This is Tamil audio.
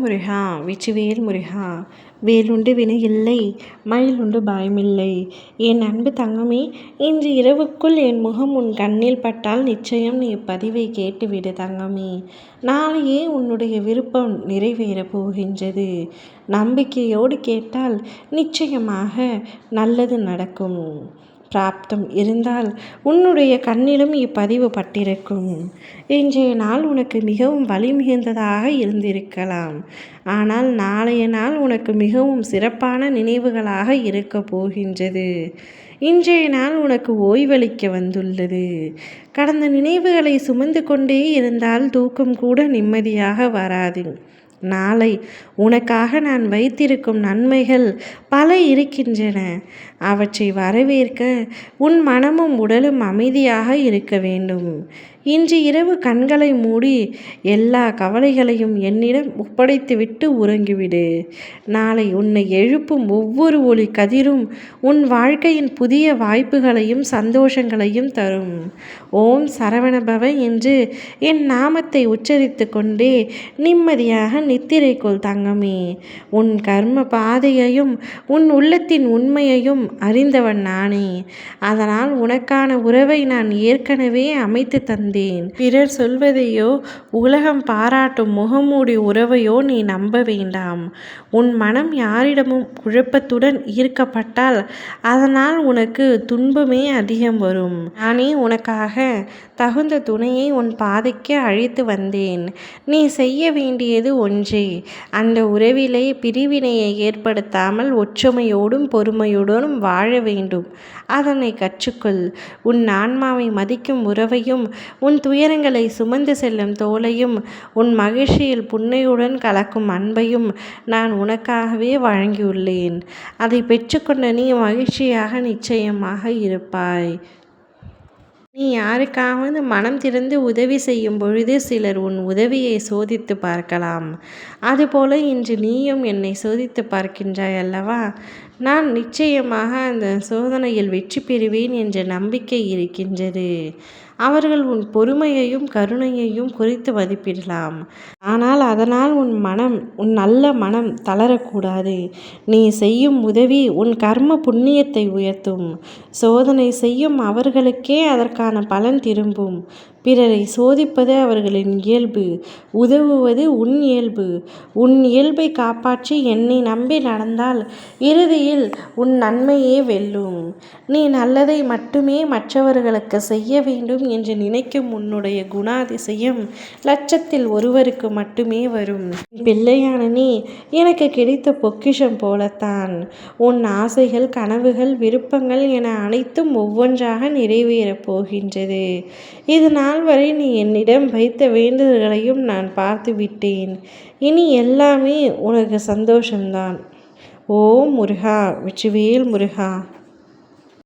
முருகா வெற்றிவேல் முருகா. வேலுண்டு வினை இல்லை மயிலுண்டு பயமில்லை. என் அன்பு தங்கமே இன்று இரவுக்குள் என் முகம் உன் கண்ணில் பட்டால் நிச்சயம் நீ பதிவை கேட்டுவிடு தங்கமே. நாளையே உன்னுடைய விருப்பம் நிறைவேறப் போகின்றது. நம்பிக்கையோடு கேட்டால் நிச்சயமாக நல்லது நடக்கும். பிராப்தம் இருந்தால் உன்னுடைய கண்ணிலும் இப்பதிவு பட்டிருக்கும். இன்றைய நாள் உனக்கு மிகவும் வலி மிகுந்ததாக இருந்திருக்கலாம். ஆனால் நாளைய நாள் உனக்கு மிகவும் சிறப்பான நினைவுகளாக இருக்க போகின்றது. இன்றைய நாள் உனக்கு ஓய்வளிக்க வந்துள்ளது. கடந்த நினைவுகளை சுமந்து கொண்டே இருந்தால் தூக்கம் கூட நிம்மதியாக வராது. நாளை உனக்காக நான் வைத்திருக்கும் நன்மைகள் பல இருக்கின்றன. அவற்றை வரவேற்க உன் மனமும் உடலும் அமைதியாக இருக்க வேண்டும். இன்று இரவு கண்களை மூடி எல்லா கவலைகளையும் என்னிடம் ஒப்படைத்துவிட்டு உறங்கிவிடு. நாளை உன்னை எழுப்பும் ஒவ்வொரு ஒளி கதிரும் உன் வாழ்க்கையின் புதிய வாய்ப்புகளையும் சந்தோஷங்களையும் தரும். ஓம் சரவணபவ என்று என் நாமத்தை உச்சரித்து கொண்டே நிம்மதியாக நித்திரைக்குள் தங்கமே. உன் கர்ம பாதையையும் உன் உள்ளத்தின் உண்மையையும் அறிந்தவன் நானே. அதனால் உனக்கான உறவை நான் ஏற்கனவே அமைத்து தந்தேன். பிறர் சொல்வதையோ உலகம் பாராட்டும் முகமூடி உறவையோ நீ நம்ப வேண்டாம். உன் மனம் யாரிடமும் குழப்பத்துடன் ஈர்க்கப்பட்டால் அதனால் உனக்கு துன்பமே அதிகம் வரும். நானே உனக்காக தகுந்த துணையை உன் பாதைக்கு அழைத்து வந்தேன். நீ செய்ய வேண்டியது ஒன்றே. அந்த உறவிலே பிரிவினையை ஏற்படுத்தாமல் ஒற்றுமையோடும் பொறுமையுடனும் வாழ வேண்டும். அதனை கற்றுக்கொள். உன் ஆன்மாவை மதிக்கும் உறவையும் உன் துயரங்களை சுமந்து செல்லும் தோலையும் உன் மகிழ்ச்சியில் புன்னையுடன் கலக்கும் அன்பையும் நான் உனக்காகவே வழங்கியுள்ளேன். அதை பெற்றுக்கொண்ட நீ மகிழ்ச்சியாக நிச்சயமாக இருப்பாய். நீ யாருக்காவது மனம் திறந்து உதவி செய்யும் பொழுது சிலர் உன் உதவியை சோதித்து பார்க்கலாம். அதுபோல இன்று நீயும் என்னை சோதித்து பார்க்கின்றாய் அல்லவா? நான் நிச்சயமாக அந்த சோதனையில் வெற்றி பெறுவேன் என்ற நம்பிக்கை இருக்கின்றது. அவர்கள் உன் பொறுமையையும் கருணையையும் குறித்து மதிப்பிடலாம் ஆனால் அதனால் உன் மனம் உன் நல்ல மனம் தளரக்கூடாது. நீ செய்யும் உதவி உன் கர்ம புண்ணியத்தை உயர்த்தும். சோதனை செய்யும் அவர்களுக்கே அதற்கான பலன் திரும்பும். பிறரை சோதிப்பது அவர்களின் இயல்பு உதவுவது உன் இயல்பு. உன் இயல்பை காப்பாற்றி என்னை நம்பி நடந்தால் இறுதியில் உன் நன்மையே வெல்லும். நீ நல்லதை மட்டுமே மற்றவர்களுக்கு செய்ய வேண்டும் என்று நினைக்கும் உன்னுடைய குணாதிசயம் லட்சத்தில் ஒருவருக்கு மட்டுமே வரும். பிள்ளையான நீ எனக்கு கிடைத்த பொக்கிஷம் போலத்தான். உன் ஆசைகள் கனவுகள் விருப்பங்கள் என அனைத்தும் ஒவ்வொன்றாக நிறைவேறப் போகின்றது. இது நான் நாள் வரை நீ என்னிடம் வைத்த வேண்டுதல்களையும் நான் பார்த்து விட்டேன் இனி எல்லாமே உனக்கு சந்தோஷம்தான். ஓ முருகா வெற்றிவேல் முருகா.